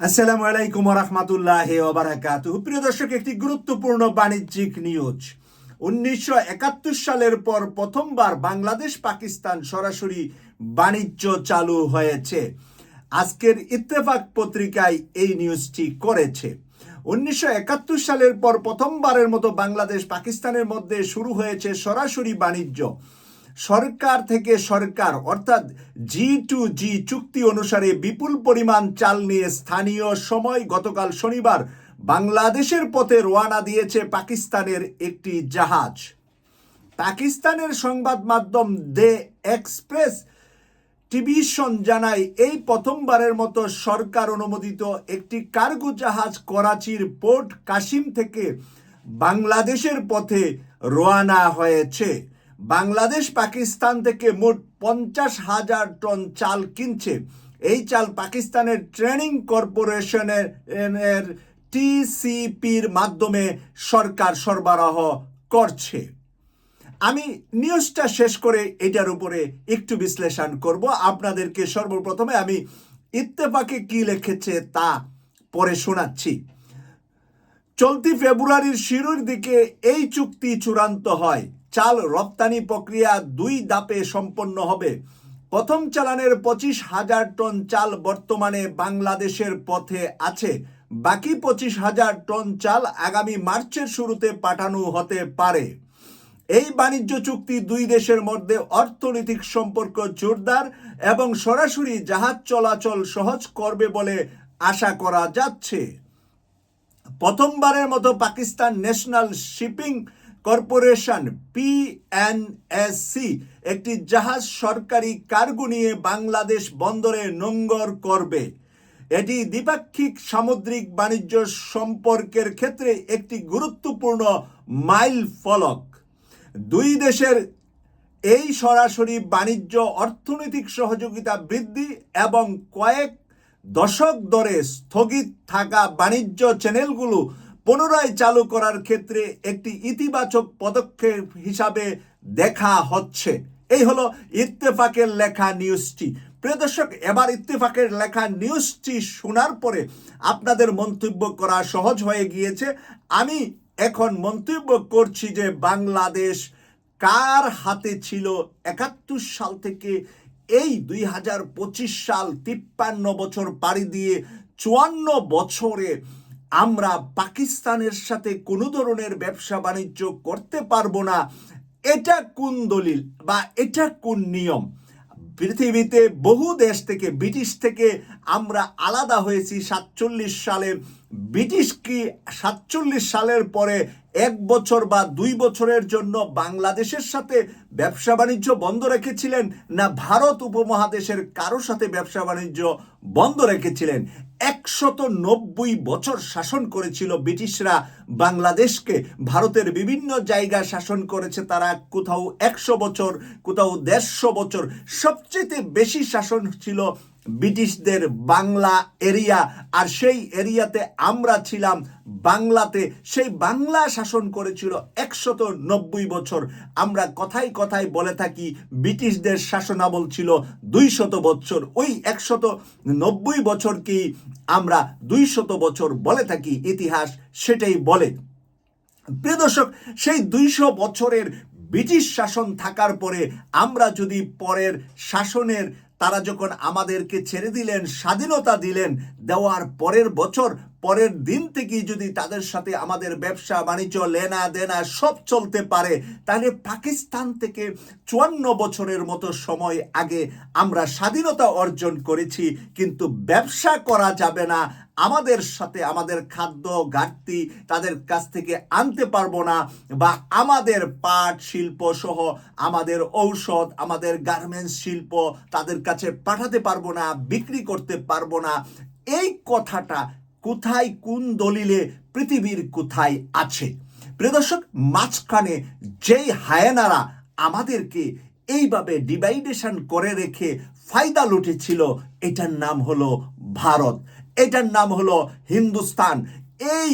আসসালামু আলাইকুম রহমতুল্লাহ ওবারাকাতু। প্রিয় দর্শক, একটি গুরুত্বপূর্ণ বাণিজ্যিক নিউজ। উনিশশো একাত্তর সালের পর প্রথমবার বাংলাদেশ পাকিস্তান সরাসরি বাণিজ্য চালু হয়েছে। আজকের ইত্তেফাক পত্রিকায় এই নিউজটি করেছে। উনিশশো একাত্তর সালের পর প্রথমবারের মতো বাংলাদেশ পাকিস্তানের মধ্যে শুরু হয়েছে সরাসরি বাণিজ্য। সরকার থেকে সরকার, অর্থাৎ জি টু জি চুক্তি অনুসারে বিপুল পরিমাণ চাল নিয়ে স্থানীয় সময় গতকাল শনিবার বাংলাদেশের পথে রওনা দিয়েছে পাকিস্তানের একটি জাহাজ। পাকিস্তানের সংবাদ মাধ্যম দে এক্সপ্রেস টিভিশন জানায়, এই প্রথমবারের মতো সরকার অনুমোদিত একটি কার্গো জাহাজ করাচির পোর্ট কাশিম থেকে বাংলাদেশের পথে রোয়ানা হয়েছে। বাংলাদেশ পাকিস্তান থেকে মোট পঞ্চাশ হাজার টন চাল কিনছে। এই চাল পাকিস্তানের ট্রেনিং কর্পোরেশনের টিসিপির মাধ্যমে সরকার সরবরাহ করছে। আমি নিউজটা শেষ করে এটার উপরে একটু বিশ্লেষণ করব। আপনাদেরকে সর্বপ্রথমে আমি ইত্তেফাকে কি লিখেছে তা পরে শোনাচ্ছি। চলতি ফেব্রুয়ারির শিরুর দিকে এই চুক্তি চূড়ান্ত হয়। চাল রপ্তানি প্রক্রিয়া দুই দাপে সম্পন্ন হবে। প্রথম চালানের পঁচিশ হাজার টন চাল বর্তমানে বাংলাদেশের পথে আছে। বাকি পঁচিশ হাজার টন চাল আগামী মার্চের শুরুতে পাঠানো হতে পারে। এই বাণিজ্য চুক্তি দুই দেশের মধ্যে অর্থনৈতিক সম্পর্ক জোরদার এবং সরাসরি জাহাজ চলাচল সহজ করবে বলে আশা করা যাচ্ছে। প্রথমবারের মতো Pakistan national shipping corporation PNSC একটি জাহাজ সরকারি কার্গো নিয়ে বাংলাদেশ বন্দরে নোঙ্গর করবে। এটি দ্বিপাক্ষিক সামুদ্রিক বাণিজ্য সম্পর্কের ক্ষেত্রে একটি গুরুত্বপূর্ণ মাইল ফলক। দুই দেশের এই সরাসরি বাণিজ্য অর্থনৈতিক সহযোগিতা বৃদ্ধি এবং কয়েক দশক ধরে স্থগিত থাকা বাণিজ্য চ্যানেলগুলো পুনরায় চালু করার ক্ষেত্রে একটি ইতিবাচক পদক্ষেপ হিসাবে দেখা হচ্ছে। এই হলো ইত্তেফাকের লেখা নিউজটি। প্রিয় দর্শক, এবার ইত্তেফাকের লেখা নিউজটি শোনার পরে আপনাদের মন্তব্য করা সহজ হয়ে গিয়েছে। আমি এখন মন্তব্য করছি যে বাংলাদেশ কার হাতে ছিল একাত্তর সাল থেকে এই দুই হাজার পঁচিশ সাল তিপ্পান্ন বছর পাড়ি দিয়ে চুয়ান্ন বছরে আমরা পাকিস্তানের সাথে কোনো ধরনের ব্যবসা বাণিজ্য করতে পারব না। এটা কোন দলিল বা এটা কোন নিয়ম? পৃথিবীতে বহু দেশ থেকে, ব্রিটিশ থেকে আমরা আলাদা হয়েছি সাতচল্লিশ সালে। ব্রিটিশ কি সাতচল্লিশ সালের পরে এক বছর বা দুই বছরের জন্য বাংলাদেশের সাথে ব্যবসা বাণিজ্য বন্ধ রেখেছিলেন না ভারত উপমহাদেশের কারোর সাথে ব্যবসা বাণিজ্য বন্ধ রেখেছিলেন? একশত নব্বই বছর শাসন করেছিল ব্রিটিশরা। বাংলাদেশকে ভারতের বিভিন্ন জায়গায় শাসন করেছে তারা। কোথাও একশো বছর, কোথাও দেড়শো বছর। সবচেয়ে বেশি শাসন ছিল ব্রিটিশদের বাংলা এরিয়া, আর সেই এরিয়াতে আমরা ছিলাম বাংলাতে। সেই বাংলা শাসন করেছিল একশত নব্বই বছর। আমরা কথাই কথাই বলে থাকি, ব্রিটিশদের শাসনামল ছিল দুইশত বছর ওই একশত নব্বই বছরকেই আমরা দুইশত বছর বলে থাকি, ইতিহাস সেটাই বলে। প্রিয় দর্শক, সেই দুইশো বছরের ব্রিটিশ শাসন থাকার পরে আমরা যদি পরের শাসনের তারা যখন আমাদেরকে ছেড়ে দিলেন স্বাধীনতা দিলেন দেওয়ার পরের বছর পরের দিন থেকেই যদি তাদের সাথে আমাদের ব্যবসা, বাণিজ্য, লেনা দেনা সব চলতে পারে, তাহলে পাকিস্তান থেকে চুয়ান্ন বছরের মতো সময় আগে আমরা স্বাধীনতা অর্জন করেছি। কিন্তু ব্যবসা করা যাবে না। আমাদের সাথে আমাদের খাদ্য, ঘাটতি তাদের কাছ থেকে আনতে পারব না বা আমাদের পাট শিল্প সহ আমাদের ঔষধ, আমাদের গার্মেন্টস শিল্প তাদের কাছে পাঠাতে পারব না, বিক্রি করতে পারব না। এই কথাটা কোথায় কোন দলিলে পৃথিবীর কোথায় আছে? প্রিয় দর্শক, মাঝখানে যেই হায়নারা আমাদেরকে এইভাবে ডিভাইডেশন করে রেখে ফায়দা লুটেছিল, এটার নাম হলো ভারত, এটার নাম হলো হিন্দুস্তান। এই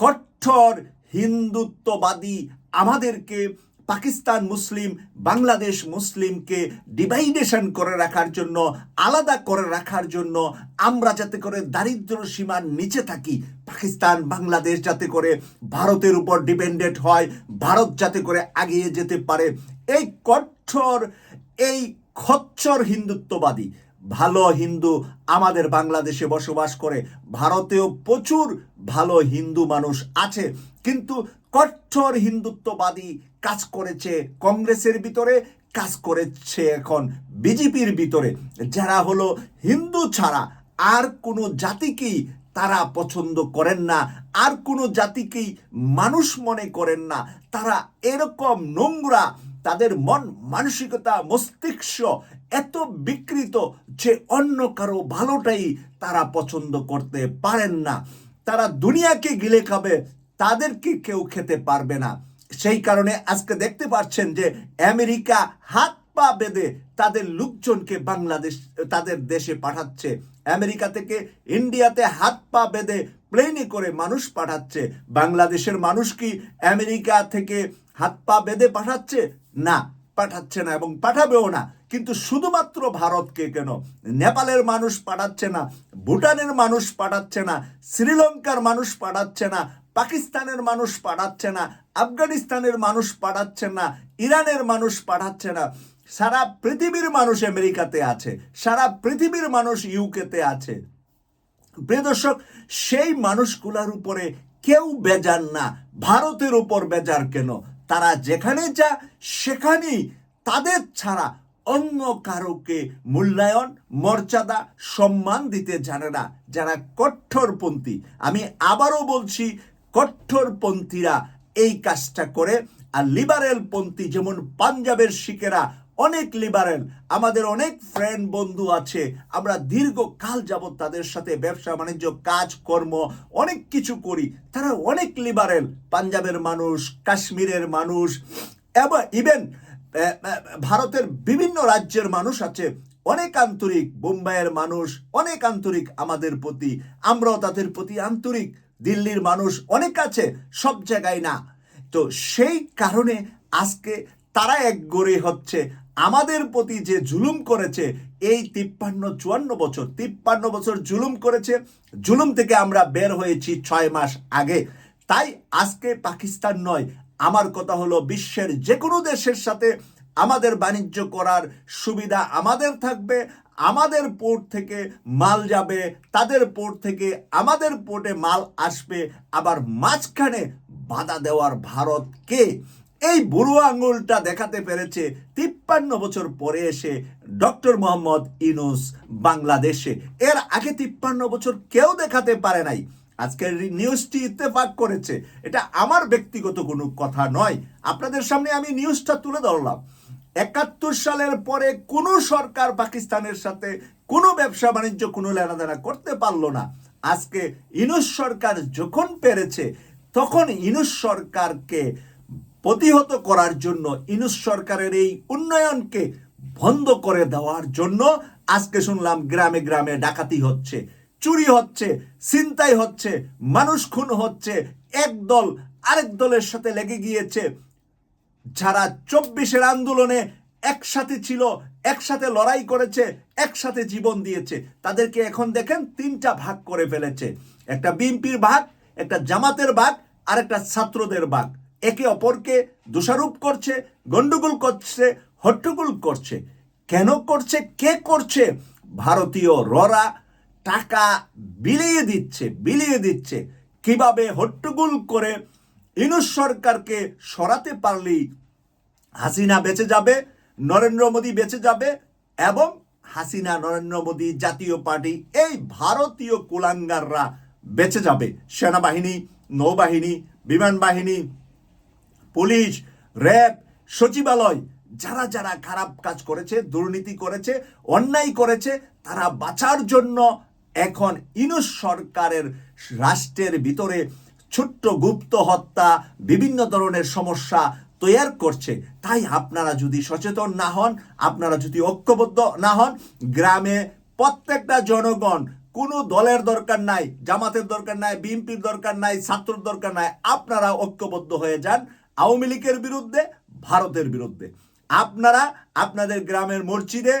কঠোর হিন্দুত্ববাদী আমাদেরকে পাকিস্তান মুসলিম, বাংলাদেশ মুসলিমকে ডিভাইডেশন করে রাখার জন্য, আলাদা করে রাখার জন্য আমরা যাতে করে দারিদ্র সীমার নিচে থাকি। পাকিস্তান, বাংলাদেশ যাতে করে ভারতের উপর ডিপেন্ডেন্ট হয়, ভারত যাতে করে আগিয়ে যেতে পারে। এই কঠোর, এই খচ্চর হিন্দুত্ববাদী, ভালো হিন্দু আমাদের বাংলাদেশে বসবাস করে, ভারতেও প্রচুর ভালো হিন্দু মানুষ আছে। কিন্তু কঠোর হিন্দুত্ববাদী কাজ করেছে কংগ্রেসের ভিতরে, কাজ করেছে এখন বিজেপির ভিতরে। যারা হলো হিন্দু ছাড়া আর কোনো জাতিকেই তারা পছন্দ করেন না, আর কোনো জাতিকেই মানুষ মনে করেন না, তারা এরকম নোংরা, তাদের মন মানসিকতা, মস্তিষ্ক এত বিকৃত যে অন্য কারও ভালোটাই তারা পছন্দ করতে পারেন না। তারা দুনিয়াকে গিলে খাবে তাদেরকে কেউ খেতে পারবে না। সেই কারণে আজকে দেখতে পাচ্ছেন যে আমেরিকা হাত পা বেঁধে তাদের লোকজনকে বাংলাদেশ, তাদের দেশে পাঠাচ্ছে। আমেরিকা থেকে ইন্ডিয়াতে হাত পা বেঁধে প্লেনে করে মানুষ পাঠাচ্ছে। বাংলাদেশের মানুষ কি আমেরিকা থেকে হাত পা বেঁধে পাঠাচ্ছে? না পাঠাচ্ছে না এবং পাঠাবেও না। কিন্তু শুধুমাত্র ভারতকে কেন? নেপালের মানুষ পাঠাচ্ছে না, ভুটানের মানুষ পাঠাচ্ছে না, শ্রীলঙ্কার মানুষ পাঠাচ্ছে না পাকিস্তানের মানুষ পাঠাচ্ছে না, আফগানিস্তানের মানুষ পাঠাচ্ছে না, ইরানের মানুষ পাঠাচ্ছে না। সারা পৃথিবীর মানুষ আমেরিকাতে আছে, সারা পৃথিবীর মানুষ ইউকেতে আছে। প্রিয় সেই মানুষগুলার উপরে কেউ বেজার না, ভারতের উপর বেজার কেন? তারা যেখানে যা, সেখানেই তাদের ছাড়া অন্য কারোকে মূল্যায়ন, মর্যাদা, সম্মান দিতে জানে না, যারা কঠোরপন্থী। আমি আবারও বলছি কঠোরপন্থীরা এই কাজটা করে। আর লিবারেল পন্থী যেমন পাঞ্জাবের শিখেরা, অনেক লিবারেল আমাদের অনেক ফ্রেন্ড বন্ধু আছে। আমরা দীর্ঘকাল যাবৎ তাদের সাথে ব্যবসা, বাণিজ্য কাজ কর্ম অনেক কিছু করি। তারা অনেক লিবারেল পাঞ্জাবের মানুষ, কাশ্মীরের মানুষ, এবং ইভেন ভারতের বিভিন্ন রাজ্যের মানুষ আছে। অনেক আন্তরিক বোম্বাইয়ের মানুষ, অনেক আন্তরিক আমাদের প্রতি। আমরাও তাদের প্রতি আন্তরিক। দিল্লির মানুষ অনেক আছে, সব জায়গায় না। তো সেই কারণে আজকে তারা এক গড়ে হচ্ছে। আমাদের প্রতি যে জুলুম করেছে, এই তিপ্পান্ন, চুয়ান্ন বছর, তিপ্পান্ন বছর জুলুম করেছে। জুলুম থেকে আমরা বের হয়েছি ছয় মাস আগে। তাই আজকে পাকিস্তান নয়, আমার কথা হলো বিশ্বের যে কোনো দেশের সাথে আমাদের বাণিজ্য করার সুবিধা আমাদের থাকবে। আমাদের পোর্ট থেকে মাল যাবে, তাদের পোর্ট থেকে আমাদের পোর্টে মাল আসবে, আবার মাঝখানে বাধা দেওয়ার ভারতকে এই বুড়ো আঙুলটা দেখাতে পেরেছে তিপ্পান্ন বছর পরে এসে ডক্টর মোহাম্মদ ইনুস বাংলাদেশে। এর আগে তিপ্পান্ন বছর কেউ দেখাতে পারে নাই। আজকের নিউজটি ইত্তেফাক করেছে। এটা আমার ব্যক্তিগত কোনো কথা নয়। আপনাদের সামনে আমি নিউজটা তুলে ধরলাম। একাত্তর সালের পরে কোনো সরকার পাকিস্তানের সাথে কোনো ব্যবসা বাণিজ্য, কোনো লেনাদেনা করতে পারল না। আজকে ইনুস সরকার যখন পেরেছে, তখন ইনুস সরকারকে প্রতিহত করার জন্য, ইনুস সরকারের এই উন্নয়নকে বন্ধ করে দেওয়ার জন্য আজকে শুনলাম গ্রামে গ্রামে ডাকাতি হচ্ছে, চুরি হচ্ছে, ছিনতাই হচ্ছে, মানুষ খুন হচ্ছে এক দল আরেক দলের সাথে লেগে গিয়েছে। যারা চব্বিশের আন্দোলনে একসাথে ছিল, একসাথে লড়াই করেছে, একসাথে জীবন দিয়েছে, তাদেরকে এখন দেখেন তিনটা ভাগ করে ফেলেছে। একটা বিএনপির ভাগ, একটা জামাতের ভাগ, আর একটা ছাত্রদের ভাগ। একে অপরকে দোষারোপ করছে গন্ডগোল করছে, হট্টগোল করছে। কেন করছে, কে করছে? ভারতীয় ররা টাকা বিলিয়ে দিচ্ছে বিলিয়ে দিচ্ছে। কীভাবে হট্টগোল করে ইনুস সরকারকে সরাতে পারলেই হাসিনা বেঁচে যাবে, নরেন্দ্র মোদী বেঁচে যাবে এবং হাসিনা, নরেন্দ্র মোদী জাতীয় পার্টি, এই ভারতীয় কুলাঙ্গাররা বেঁচে যাবে। সেনাবাহিনী, নৌবাহিনী, বিমান বাহিনী, পুলিশ, র্যাব, সচিবালয়, যারা যারা খারাপ কাজ করেছে, দুর্নীতি করেছে, অন্যায় করেছে, তারা বাঁচার জন্য এখন ইনুস সরকারের রাষ্ট্রের ভিতরে ছোট্ট গুপ্ত হত্যা, বিভিন্ন ধরনের সমস্যা তৈয়ার করছে। তাই আপনারা যদি সচেতন না হন, আপনারা যদি ঐক্যবদ্ধ না হন, গ্রামে প্রত্যেকটা জনগণ, কোনো দলের দরকার নাই, জামাতের দরকার নাই, বিএনপির দরকার নাই ছাত্রর দরকার নাই, আপনারা ঐক্যবদ্ধ হয়ে যান আওয়ামী লীগের বিরুদ্ধে, ভারতের বিরুদ্ধে। আপনারা আপনাদের গ্রামের মসজিদে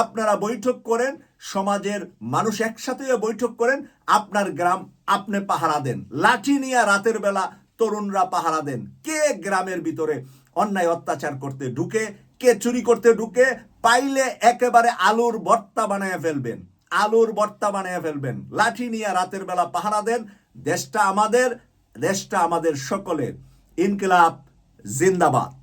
আপনারা বৈঠক করেন সমাজের মানুষ একসাথে বৈঠক করেন, আপনার গ্রাম আপনি পাহারা দেন। লাঠি নিয়ে রাতের বেলা তরুণরা পাহারা দেন। কে গ্রামের ভিতরে অন্যায় অত্যাচার করতে ঢুকে, কে চুরি করতে ঢুকে, পাইলে একেবারে আলুর বর্তা বানায় ফেলবেন। আলুর বর্তা বানিয়ে ফেলবেন। লাঠি নিয়ে রাতের বেলা পাহারা দেন। দেশটা আমাদের দেশটা আমাদের সকলের। ইনকিলাব জিন্দাবাদ।